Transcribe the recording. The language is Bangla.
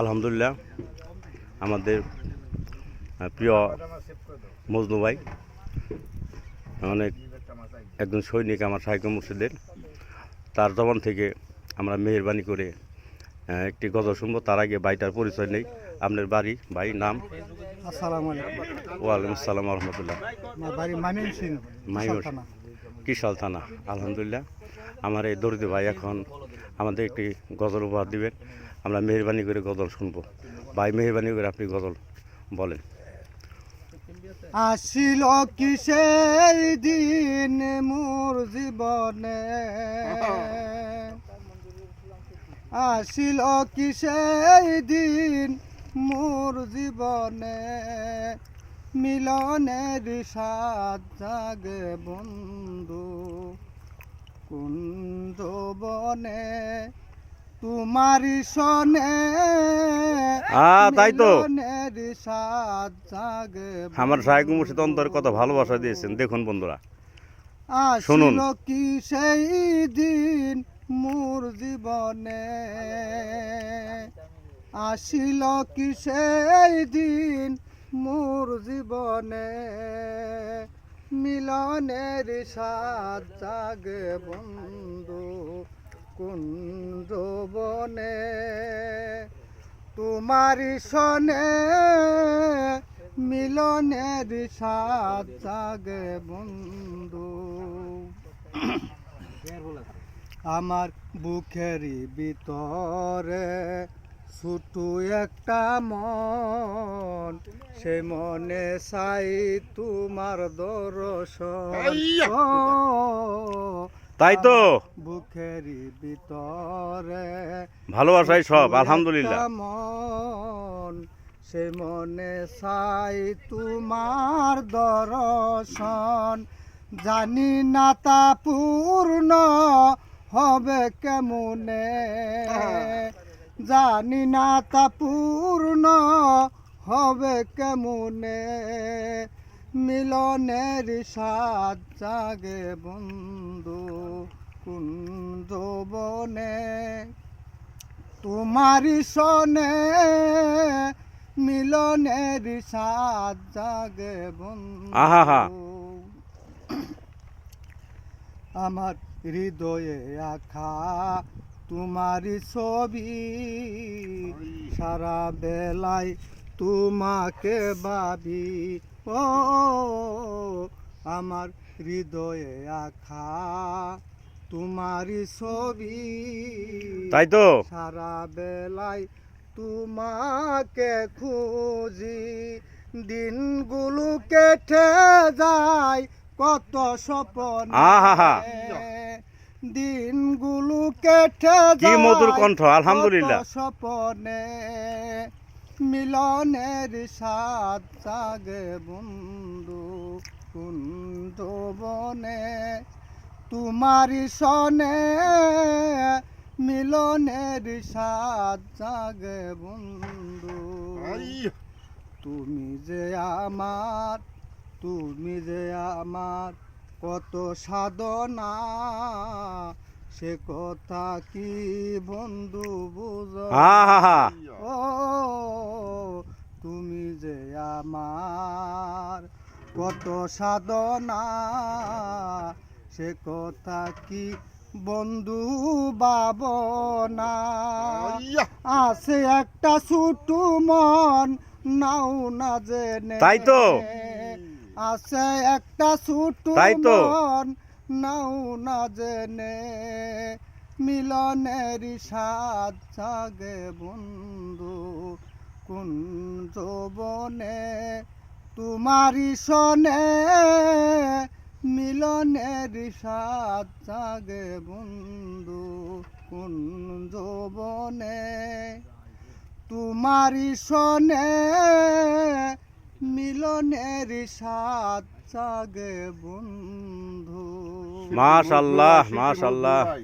আলহামদুলিল্লাহ আমাদের প্রিয় মজনু ভাই অনেক একজন সৈনিক আমার সাহিত্য মুর্শিদের। তার জবান থেকে আমরা মেহরবানি করে একটি গজল শুনব। তার আগে ভাইটার পরিচয় নেই আপনার বাড়ি ভাই নাম? আসসালামু আলাইকুম। ওয়ালাইকুম আসসালাম রহমতুল্লাহ কিশাল থানা আলহামদুলিল্লাহ। আমার এই দরিদ্র ভাই এখন আমাদের একটি গজল উপহার দিবেন। আমরা মেহরবানি করে গজল শুনব। ভাই, মেহরবানি করে আপনি গজল বলেন। আসিল কি সেই দিন মোর জীবনে? আসিল কি সেই দিন মোর জীবনে? মিলনের সাত জাগে বন্ধু, কুঞ্জ বনে। তোমারি সনে আ, তাই তো। আমার সাহেব মুর্শিদ অন্তর কত ভালোবাসা দিয়েছেন। দেখুন বন্ধুরা। শুনুন। শুনুন। কি সেই দিন মোর জীবনে? আসিল কি সেই দিন মোর জীবনে? মিলনের সাত জাগে বন্ধু। কুঞ্জ বনে তোমারি সনে মিলনের সাত জাগে বন্ধু। আমার বুকেরই ভিতরে ছোটু একটা মন সে মনে চাই তোমার দর্শন তাই তো? বুকেরই ভিতরে ভালোবাসাই সব আলহামদুলিল্লাহ। মন সে মনে চাই তোমার দর্শন। জানি না তা পূর্ণ হবে কেমনে। জানি না তা পূর্ণ হবে কেমনে। মিলনের সাত জাগে বন্ধু কুঞ্জ বনে। তোমারি সনে মিলনের সাত জাগে বন্ধু। আমার হৃদয়ে আখা তোমারি ছবি। সারা বেলায় তোমাকে ভাবি। ও আমার হৃদয়ে আখা তোমারি ছবি। তাই তো? সারা বেলায় তোমাকে খুঁজি দিনগুলো কেটে যায় কত স্বপন। দিনগুলো কেটে কি যায় মধুর কণ্ঠ, আলহামদুলিল্লাহ। স্বপনে। মিলনের সাত জাগে বন্ধু কুন্দ বনে। তোমারি সনে মিলনের সাত জাগে বন্ধু। তুমি যে আমার তুমি যে আমার কত সাধনা। সে কথা কি বন্ধু বুঝো? ও তুমি যে আমার কত সাধনা সে কথা কি বন্ধু বাবনা? আছে একটা ছোটু মন নাও না জেনে তাই তো। আছে একটা ছোটু। মন নাও না জেনে মিলনের সাত জাগে বন্ধু, কোন বনে তোমারি সনে মিলনের সাত জাগে বন্ধু, কোন বনে তোমারি সনে মিলনের সাত জাগে বন্ধু। মাশাল্লাহ মাশাল্লাহ